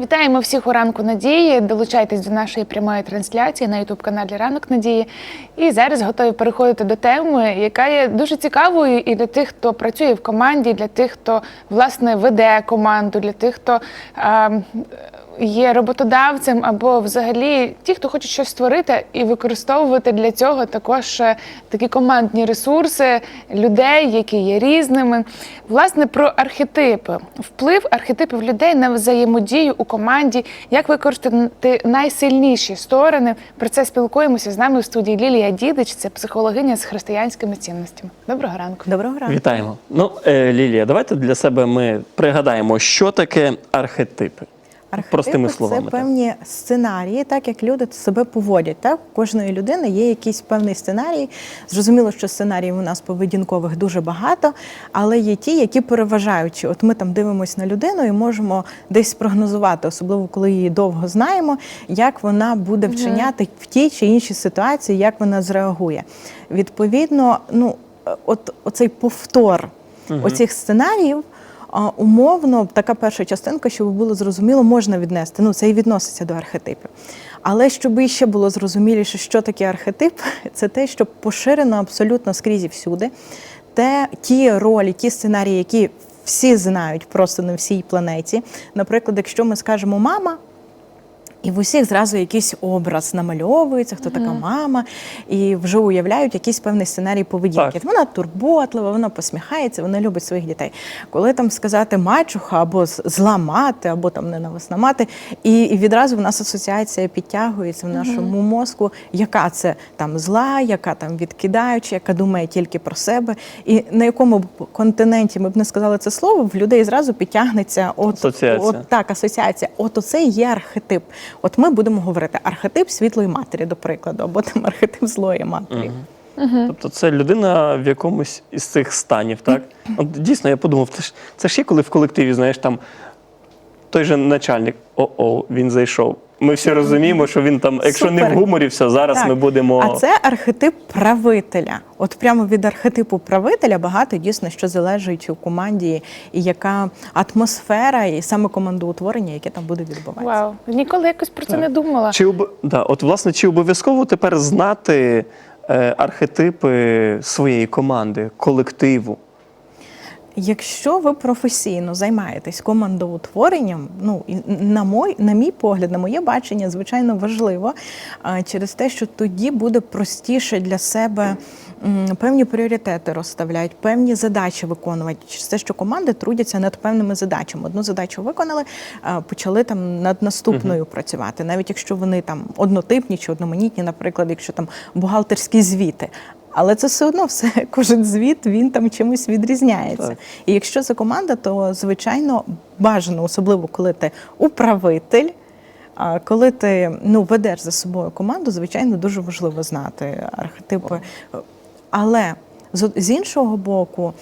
Вітаємо всіх у ранку надії. Долучайтесь до нашої прямої трансляції на ютуб каналі Ранок Надії. І зараз готові переходити до теми, яка є дуже цікавою і для тих, хто працює в команді, для тих, хто власне веде команду, для тих, хто е, є роботодавцем, або взагалі ті, хто хоче щось створити і використовувати для цього також е, такі командні ресурси людей, які є різними. Власне, про архетипи, вплив архетипів людей на взаємодію у команді, як використати найсильніші сторони. Про це спілкуємося з нами в студії Лілія Дідич, це психологиня з християнськими цінностями. Доброго ранку. Доброго ранку. Вітаємо. Ну, е, Лілія, давайте для себе ми пригадаємо, що таке архетипи. Архетипи Простими словами, Це так. певні сценарії, так як люди себе поводять. Так? У кожної людини є якийсь певний сценарій. Зрозуміло, що сценаріїв у нас поведінкових дуже багато, але є ті, які переважаючі. От ми там дивимося на людину і можемо десь спрогнозувати, особливо коли її довго знаємо, як вона буде вчиняти в тій чи іншій ситуації, як вона зреагує. Відповідно, ну от оцей повтор оцих сценаріїв. А, Умовно, така перша частинка, щоб було зрозуміло, можна віднести. Ну, це і відноситься до архетипів. Але щоб іще було зрозуміліше, що таке архетип, це те, що поширено абсолютно скрізь і всюди. Те, ті ролі, ті сценарії, які всі знають просто на всій планеті. Наприклад, якщо ми скажемо мама. І в усіх зразу якийсь образ намальовується, хто така мама, і вже уявляють якийсь певний сценарій поведінки. Так. Вона турботлива, вона посміхається, вона любить своїх дітей. Коли там сказати мачуха або з- зла мати, або там ненависна мати, і, і відразу в нас асоціація підтягується в нашому мозку, яка це там зла, яка там відкидаюча, яка думає тільки про себе. І на якому б континенті ми б не сказали це слово, в людей зразу підтягнеться от, Асоціація. от так, асоціація. От оце є архетип. От ми будемо говорити архетип світлої матері, до прикладу, або там архетип злої матері. Тобто це людина в якомусь із цих станів, так? От дійсно, я подумав, це ж, це ж є коли в колективі, знаєш, там той же начальник, о-о, він зайшов. Ми всі розуміємо, що він там, якщо не в Супер. гуморі, все, зараз Так. ми будемо. А це архетип правителя. От прямо від архетипу правителя багато дійсно що залежить у команді, і яка атмосфера, і саме командоутворення, яке там буде відбуватися. Вау, ніколи якось про це не думала. Чи, об... да, от, власне, чи обов'язково тепер знати е, архетипи своєї команди, колективу? Якщо ви професійно займаєтесь командоутворенням, ну і на мой, на мій погляд, на моє бачення, звичайно важливо через те, що тоді буде простіше для себе певні пріоритети розставляють, певні задачі виконувати. Через те, що команди трудяться над певними задачами. Одну задачу виконали, почали там над наступною працювати, навіть якщо вони там однотипні чи одноманітні, наприклад, якщо там бухгалтерські звіти. Але це все одно все, кожен звіт він там чимось відрізняється. Так. І якщо це команда, то звичайно бажано, особливо коли ти управитель. А коли ти ну, ведеш за собою команду, звичайно, дуже важливо знати архетипи. Але з, іншого боку,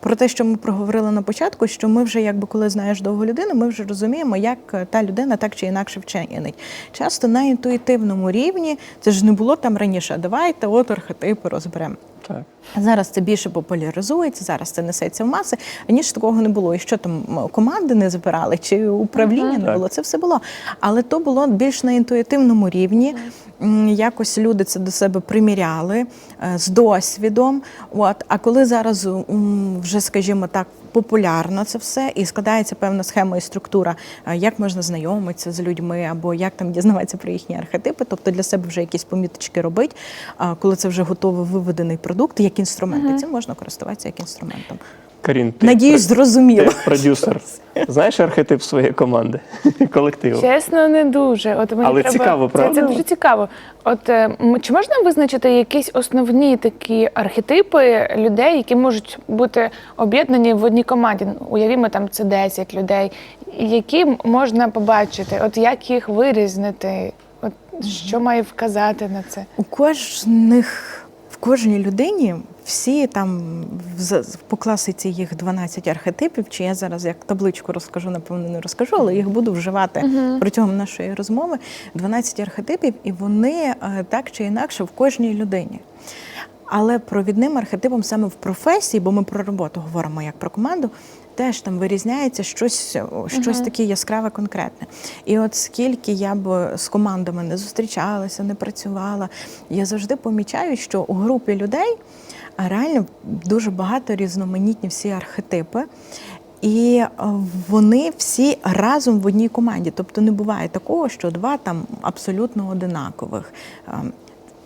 про те, що ми проговорили на початку, що ми вже, якби коли знаєш довго людину, ми вже розуміємо, як е, та людина так чи інакше вчинить. Часто на інтуїтивному рівні це ж не було там раніше. Давайте от архетипи розберемо. Так. Зараз це більше популяризується, зараз це несеться в маси. Раніше такого не було. І що там команди не збирали, чи управління не Так. було. Це все було. Але то було більш на інтуїтивному рівні. Якось люди це до себе приміряли е, з досвідом. От а коли зараз вже, скажімо так, популярно це все і складається певна схема і структура, е, як можна знайомитися з людьми, або як там дізнаватися про їхні архетипи, тобто для себе вже якісь поміточки робить. Коли це вже готовий виведений продукт, як інструмент, і цим можна користуватися як інструментом. Карін, ти, Надіюсь, ти зрозуміло. продюсер. Знаєш архетип своєї команди, колективу? Чесно, не дуже. От мені Але треба... цікаво, це, це дуже цікаво. От е, м- чи можна визначити якісь основні такі архетипи людей, які можуть бути об'єднані в одній команді? Ну, Уявімо, там це 10 людей, які можна побачити, от як їх вирізнити? От що має вказати на це? У кожних в кожній людині всі там по класиці їх 12 архетипів. Чи я зараз як табличку розкажу, напевно, не розкажу, але їх буду вживати протягом нашої розмови. 12 архетипів, і вони е, так чи інакше в кожній людині. Але провідним архетипом саме в професії, бо ми про роботу говоримо як про команду, теж там вирізняється щось, щось таке яскраве, конкретне. І от скільки я б з командами не зустрічалася, не працювала, я завжди помічаю, що у групі людей а, реально дуже багато різноманітні всі архетипи. І е, вони всі разом в одній команді. Тобто не буває такого, що два там абсолютно одинакових. Ем,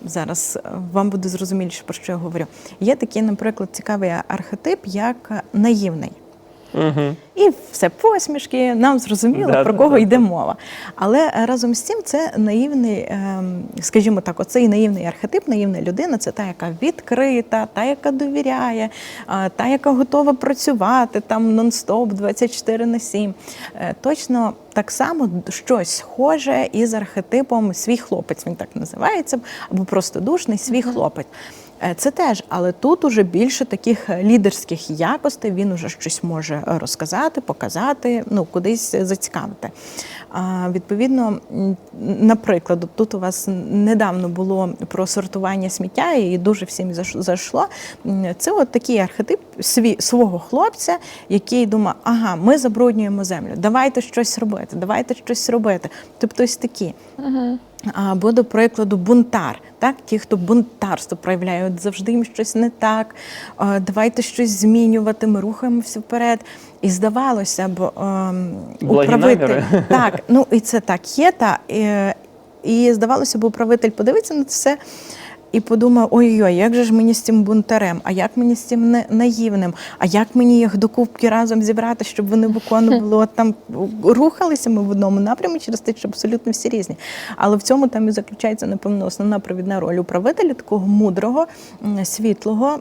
Зараз е, вам буде зрозуміліше, про що я говорю. Є такий, наприклад, цікавий архетип, як е, наївний. Угу. І все посмішки, нам зрозуміло, Да, про кого да, йде да. мова. Але е, разом з цим це наївний, ем, скажімо так, оцей наївний архетип, наївна людина це та, яка відкрита, та, яка довіряє, та, яка готова працювати там нон-стоп 24 на 7. Е, Точно так само щось схоже із архетипом свій хлопець, він так називається, або просто душний свій хлопець. Е, Це теж, але тут уже більше таких лідерських якостей. Він уже щось може е, розказати, показати, ну кудись зацікавити. А, відповідно, наприклад, тут у вас недавно було про сортування сміття, і дуже всім зайшло. Це от такий архетип свій, свого хлопця, який думає, ага, ми забруднюємо землю, давайте щось робити, давайте щось робити. Тобто ось такі. Або, до прикладу, бунтар. Так, ті, хто бунтарство проявляють, завжди їм щось не так. Давайте щось змінювати. Ми рухаємося вперед. І здавалося б, управити. Управитель так, ну і це так є. Та і, і здавалося б, управитель подивиться на це все. І подумав, ой-ой, як же ж мені з цим бунтарем, а як мені з цим не- наївним, а як мені їх до кубки разом зібрати, щоб вони виконували от там рухалися ми в одному напрямі через те, що абсолютно всі різні. Але в цьому там і заключається, напевно, основна провідна роль управителя, такого мудрого, світлого.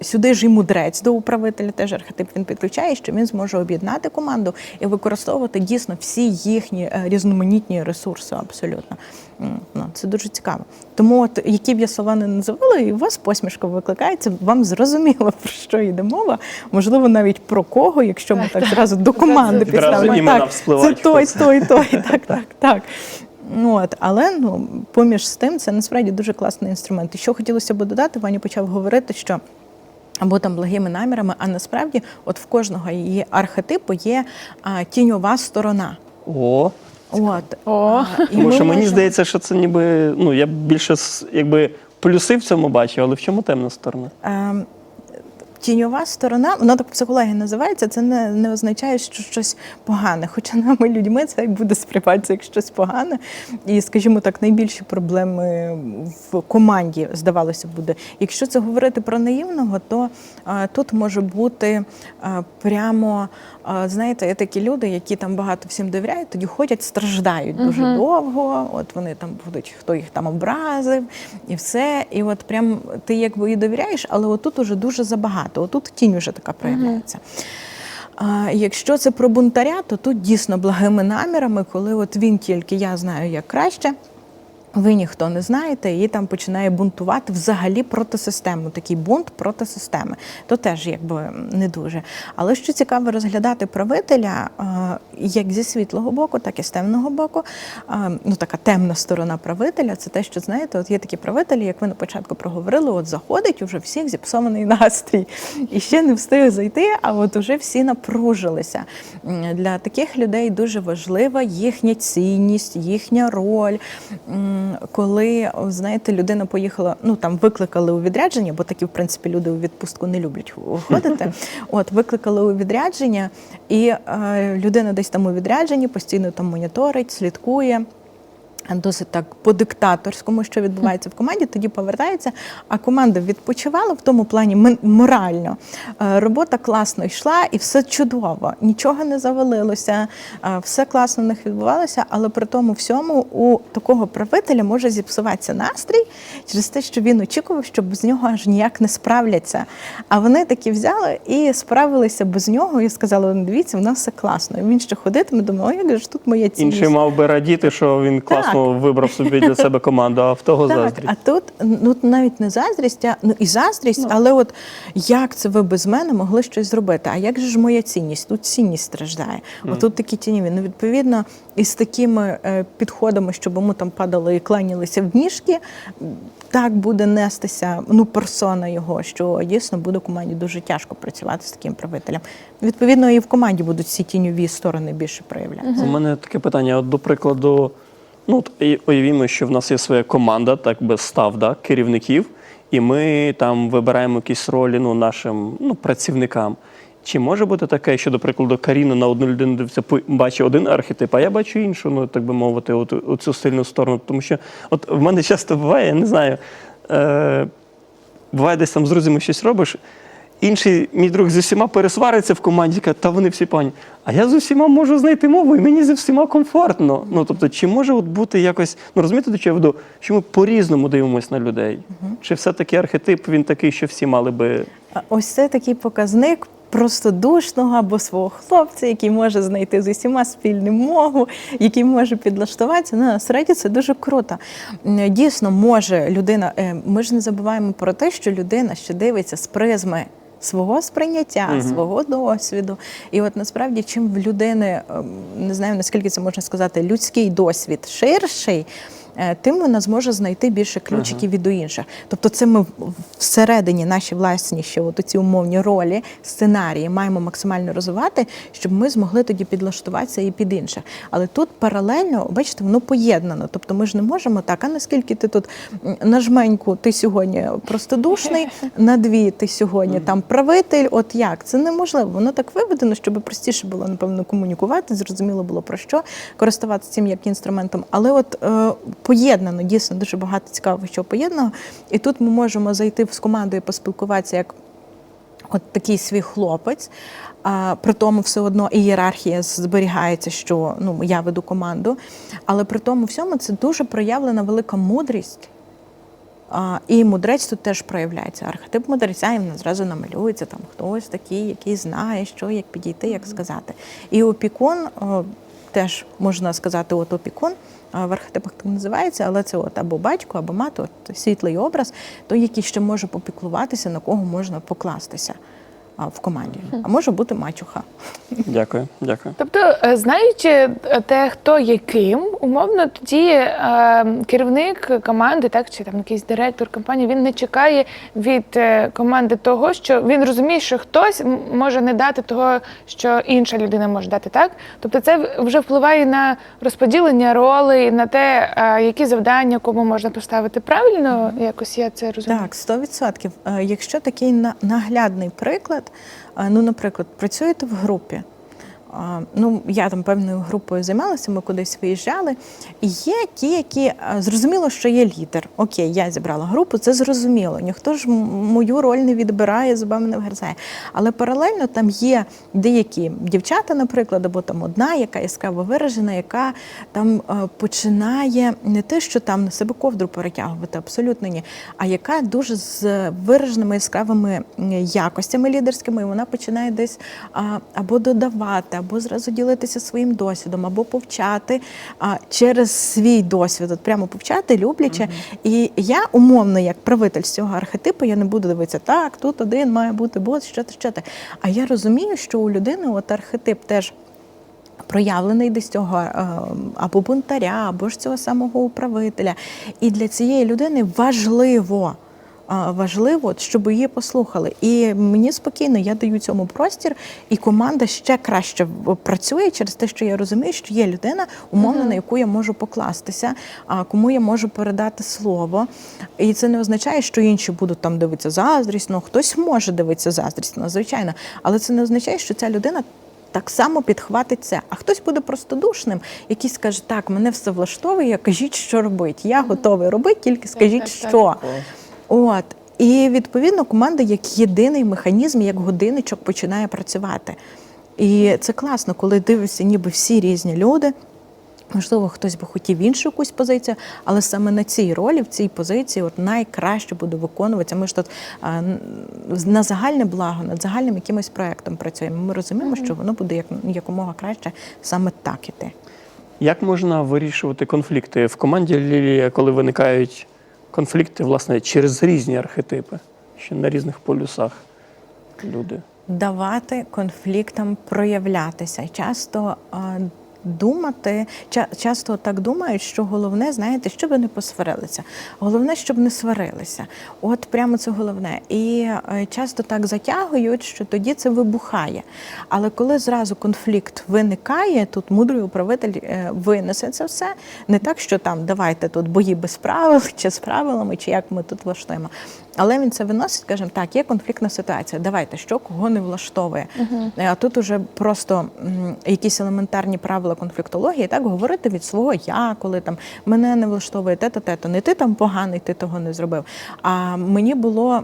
Сюди ж і мудрець до управителя, теж архетип він підключає, що він зможе об'єднати команду і використовувати дійсно всі їхні е, різноманітні ресурси абсолютно. Ну, це дуже цікаво. Тому, от які б я слова не називала, і у вас посмішка викликається, вам зрозуміло, про що йде мова. Можливо, навіть про кого, якщо ми так зразу до команди підставимо. Так, Це той, той, той, так, так, так. Ну, От, але ну, поміж з тим, це насправді дуже класний інструмент. І що хотілося б додати, Ваня почав говорити, що або там благими намірами, а насправді, от в кожного її архетипу є а, тіньова сторона. О, От. О. І Бо ми що мені можемо- здається, що це ніби ну я б більше с- якби плюси в цьому бачив, але в чому темна сторона? Ем, Тіньова сторона, вона так в психології називається, це не, не означає, що щось погане. Хоча нами людьми це буде сприйматися як щось погане. І, скажімо так, найбільші проблеми в команді, здавалося, буде. Якщо це говорити про наївного, то а, тут може бути а, прямо, а, знаєте, є такі люди, які там багато всім довіряють, тоді ходять, страждають дуже довго. От вони там будуть, хто їх там образив, і все. І от прям ти якби і довіряєш, але отут уже дуже забагато. Отут тінь вже така проявляється. А якщо це про бунтаря, то тут дійсно благими намірами, коли от він тільки я знаю як краще. Ви ніхто не знаєте, і там починає бунтувати взагалі проти системи. Такий бунт проти системи. То теж якби не дуже. Але що цікаво розглядати правителя е, як зі світлого боку, так і з темного боку. Е, Ну, така темна сторона правителя це те, що знаєте, от є такі правителі, як ви на початку проговорили, от заходить уже всіх зіпсований настрій. І ще не встиг зайти, а от уже всі напружилися. Для таких людей дуже важлива їхня цінність, їхня роль. Коли, знаєте, людина поїхала, ну там викликали у відрядження, бо такі, в принципі, люди у відпустку не люблять ходити. От викликали у відрядження, і е, людина десь там у відрядженні постійно там моніторить, слідкує. Досить так по-диктаторському, що відбувається в команді, тоді повертається. А команда відпочивала в тому плані морально. Е, Робота класно йшла і все чудово. Нічого не завалилося, е, все класно в них відбувалося, але при тому всьому у такого правителя може зіпсуватися настрій через те, що він очікував, що без нього аж ніяк не справляться. А вони таки взяли і справилися без нього і сказали: «Ну, дивіться, в нас все класно. І він ще ходитиме, думає, ой, як же ж тут моя цінність. Інший мав би радіти, що він класно класно вибрав собі для себе команду, а в того Так, заздрість. а тут ну навіть не заздрість, а ну і заздрість, але от як це ви без мене могли щось зробити? А як же ж моя цінність? Тут цінність страждає. От тут такі тіньові. Ну відповідно, із такими е, підходами, щоб ми там падали і кланялися в ніжки, так буде нестися ну персона його, що дійсно буде команді дуже тяжко працювати з таким правителем. Відповідно, і в команді будуть ці тіньові сторони більше проявлятися. У мене таке питання. От, до прикладу, ну і- уявімо, що в нас є своя команда, так би став, да, керівників, і ми там вибираємо якісь ролі ну, нашим ну, працівникам. Чи може бути таке, що, до прикладу, Каріна на одну людину дивиться, бачить один архетип, а я бачу іншу, ну так би мовити, от, оцю сильну сторону. Тому що от в мене часто буває, я не знаю, е, буває десь там з друзями щось робиш. Інший мій друг зі всіма пересвариться в команді, каже, та вони всі пані. А я з усіма можу знайти мову, і мені зі всіма комфортно. Ну тобто, чи може от бути якось, ну розумієте, до чого я веду, що ми по-різному дивимося на людей? Чи все-таки архетип він такий, що всі мали би. Ось це такий показник простодушного або свого хлопця, який може знайти з усіма спільну мову, який може підлаштуватися. Ну, насправді це дуже круто. Дійсно, може людина. е, Ми ж не забуваємо про те, що людина ще дивиться з призми. Свого сприйняття, свого досвіду. І от насправді, чим в людини ем, не знаю наскільки це можна сказати, людський досвід ширший, тим вона зможе знайти більше ключиків від до інших. Тобто, це ми всередині наші власні ще от ці умовні ролі, сценарії маємо максимально розвивати, щоб ми змогли тоді підлаштуватися і під інших. Але тут паралельно, бачите, воно поєднано. Тобто ми ж не можемо так, а наскільки ти тут на жменьку ти сьогодні простодушний, на дві ти сьогодні там правитель. От як? Це неможливо. Воно так виведено, щоб простіше було, напевно, комунікувати, зрозуміло було про що, користуватися цим як інструментом. Але от е, поєднано, дійсно дуже багато цікавого, що поєднано. І тут ми можемо зайти з командою, поспілкуватися як от такий свій хлопець. А, при тому все одно ієрархія зберігається, що ну, я веду команду. Але при тому всьому це дуже проявлена велика мудрість. А, і мудрець тут теж проявляється. Архетип мудреця і він зразу намалюється, там хтось такий, який знає, що, як підійти, як сказати. І опікун о, теж можна сказати, от опікун. А В архетипах так називається, але це от або батько, або мати, от світлий образ, той, який ще може попіклуватися, на кого можна покластися в команді. А може бути мачуха. Дякую, дякую. Тобто, е, знаючи е, те, хто є ким, умовно тоді е, керівник команди, так чи там якийсь директор компанії, він не чекає від е, команди того, що він розуміє, що хтось може не дати того, що інша людина може дати. Так, тобто, це вже впливає на розподілення ролей, на те, е, які завдання кому можна поставити. Правильно, якось я це розумію. Так, 100%. Е, Якщо такий на- наглядний приклад, ну, наприклад, працюєте в групі. Ну, я там певною групою займалася, ми кудись виїжджали. І є ті, які е, зрозуміло, що є лідер. Окей, я зібрала групу, це зрозуміло. Ніхто ж мою роль не відбирає, зубами не вгризає. Але паралельно там є деякі дівчата, наприклад, або там одна, яка яскраво виражена, яка там е, починає не те, що там на себе ковдру перетягувати, абсолютно ні, а яка дуже з вираженими яскравими якостями лідерськими, і вона починає десь або додавати, або зразу ділитися своїм досвідом, або повчати а, через свій досвід, от прямо повчати, люблячи. І я умовно, як правитель цього архетипу, я не буду дивитися, так, тут один має бути бос, що ти, що ти. А я розумію, що у людини от архетип теж проявлений десь цього е, або бунтаря, або ж цього самого управителя. І для цієї людини важливо. Важливо, щоб її послухали, і мені спокійно, я даю цьому простір, і команда ще краще працює через те, що я розумію, що є людина, умовно, на яку я можу покластися, а кому я можу передати слово. І це не означає, що інші будуть там дивитися заздрісно. Хтось може дивитися заздрісно, звичайно, але це не означає, що ця людина так само підхватить це. А хтось буде простодушним, який скаже, так, мене все влаштовує, кажіть, що робити. Я готовий робити, тільки скажіть, так, так. що. От. І відповідно команда як єдиний механізм, як годинничок починає працювати. І це класно, коли дивишся, ніби всі різні люди. Можливо, хтось би хотів іншу якусь позицію, але саме на цій ролі, в цій позиції, от найкраще буде виконуватися. Ми ж тут а, на загальне благо, над загальним якимось проектом працюємо. Ми розуміємо, що воно буде як якомога краще саме так іти. Як можна вирішувати конфлікти в команді Лілія, коли виникають конфлікти, власне, через різні архетипи, ще на різних полюсах люди? давати конфліктам проявлятися. Часто думати, часто так думають, що головне, знаєте, щоб не посварилися. Головне, щоб не сварилися. От прямо це головне. І е, часто так затягують, що тоді це вибухає. Але коли зразу конфлікт виникає, тут мудрий управитель е, винесе це все. Не так, що там давайте тут бої без правил, чи з правилами, чи як ми тут влаштуємо. Але він це виносить, скажімо, так, є конфліктна ситуація. Давайте, що кого не влаштовує. Е, А тут уже просто якісь елементарні правила конфліктології, так говорити від свого я, коли там мене не влаштовує те-то, те-то. Не ти там поганий, ти того не зробив. А мені було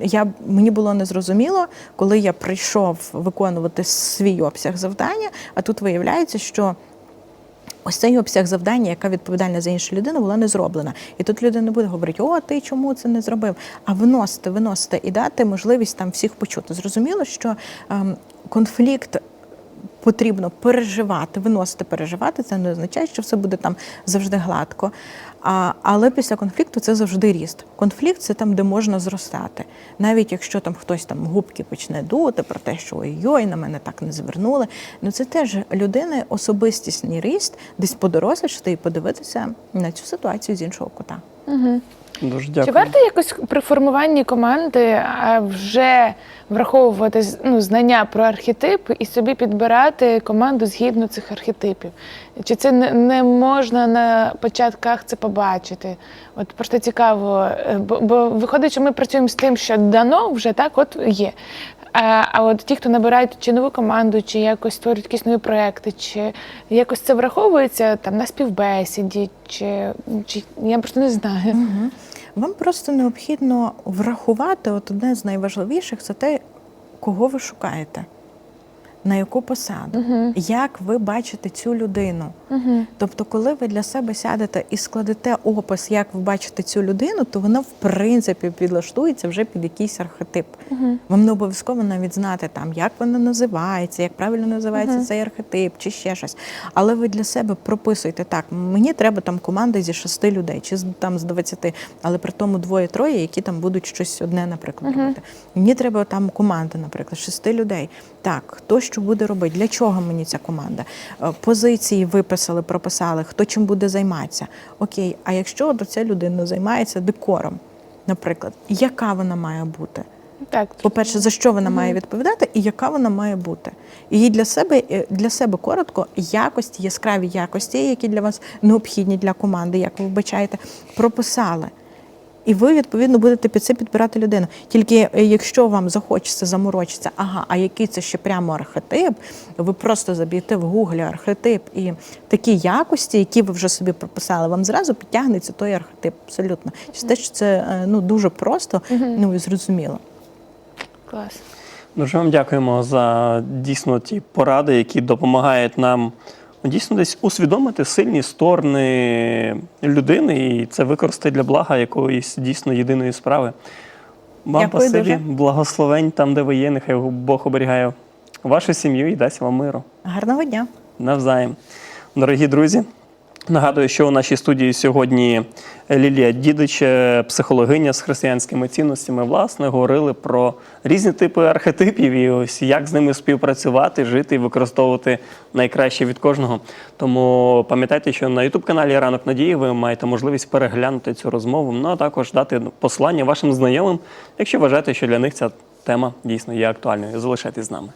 я мені було незрозуміло, коли я прийшов виконувати свій обсяг завдання. А тут виявляється, що Ось цей обсяг завдання, яка відповідальна за іншу людину, була не зроблена. І тут людина буде говорити, о, ти чому це не зробив? А виносити, виносити і дати можливість там всіх почути. Зрозуміло, що ем, конфлікт. Потрібно переживати, виносити, переживати. Це не означає, що все буде там завжди гладко. А, але після конфлікту це завжди ріст. Конфлікт це там, де можна зростати. Навіть якщо там хтось там губки почне дути про те, що ой-ой, на мене так не звернули. Ну це теж людини особистісний ріст, десь подорослішати і подивитися на цю ситуацію з іншого кута. Дуже Чи варто якось при формуванні команди вже враховувати ну, знання про архетип і собі підбирати команду згідно цих архетипів? Чи це не, не можна на початках це побачити? От просто цікаво, е, бо, бо виходить, що ми працюємо з тим, що дано вже так, от є. А, от ті, хто набирають чи нову команду, чи якось створюють якісь нові проекти, чи якось це враховується там на співбесіді, чи, чи я просто не знаю. Вам просто необхідно врахувати от одне з найважливіших це те, кого ви шукаєте, на яку посаду, як ви бачите цю людину. Тобто, коли ви для себе сядете і складете опис, як ви бачите цю людину, то вона в принципі підлаштується вже під якийсь архетип. Вам не обов'язково навіть знати там, як вона називається, як правильно називається цей архетип, чи ще щось. Але ви для себе прописуєте так: мені треба там команда зі шести людей, чи там з 20, але при тому двоє-троє, які там будуть щось одне, наприклад, робити. Мені треба там команда, наприклад, шести людей. Так, хто що буде робити? Для чого мені ця команда? Е, Позиції виписали, прописали, хто чим буде займатися. Окей, а якщо ця людина займається декором, наприклад, яка вона має бути? Так, По-перше, за що вона має відповідати і яка вона має бути. І для себе е, для себе коротко якості, яскраві якості, які для вас необхідні для команди, як ви вбачаєте, прописали. І ви, відповідно, будете під це підбирати людину. Тільки е, якщо вам захочеться заморочитися, ага, а який це ще прямо архетип, ви просто заб'єте в гуглі архетип і такі якості, які ви вже собі прописали, вам зразу підтягнеться той архетип. Абсолютно. Через те, що це е, ну, дуже просто ну, і зрозуміло. клас. Дуже вам дякуємо за дійсно ті поради, які допомагають нам ну, дійсно десь усвідомити сильні сторони людини і це використати для блага якоїсь дійсно єдиної справи. Вам пасибі, дуже. благословень там, де ви є, нехай Бог оберігає вашу сім'ю і дасть вам миру. Гарного дня! Навзаєм. Дорогі друзі, нагадую, що у нашій студії сьогодні Лілія Дідич, е, психологиня з християнськими цінностями. Власне, говорили про різні типи архетипів і ось як з ними співпрацювати, жити і використовувати найкраще від кожного. Тому пам'ятайте, що на Ютуб-каналі Ранок Надії ви маєте можливість переглянути цю розмову, ну а також дати послання вашим знайомим, якщо вважаєте, що для них ця тема дійсно є актуальною. Залишайтесь з нами.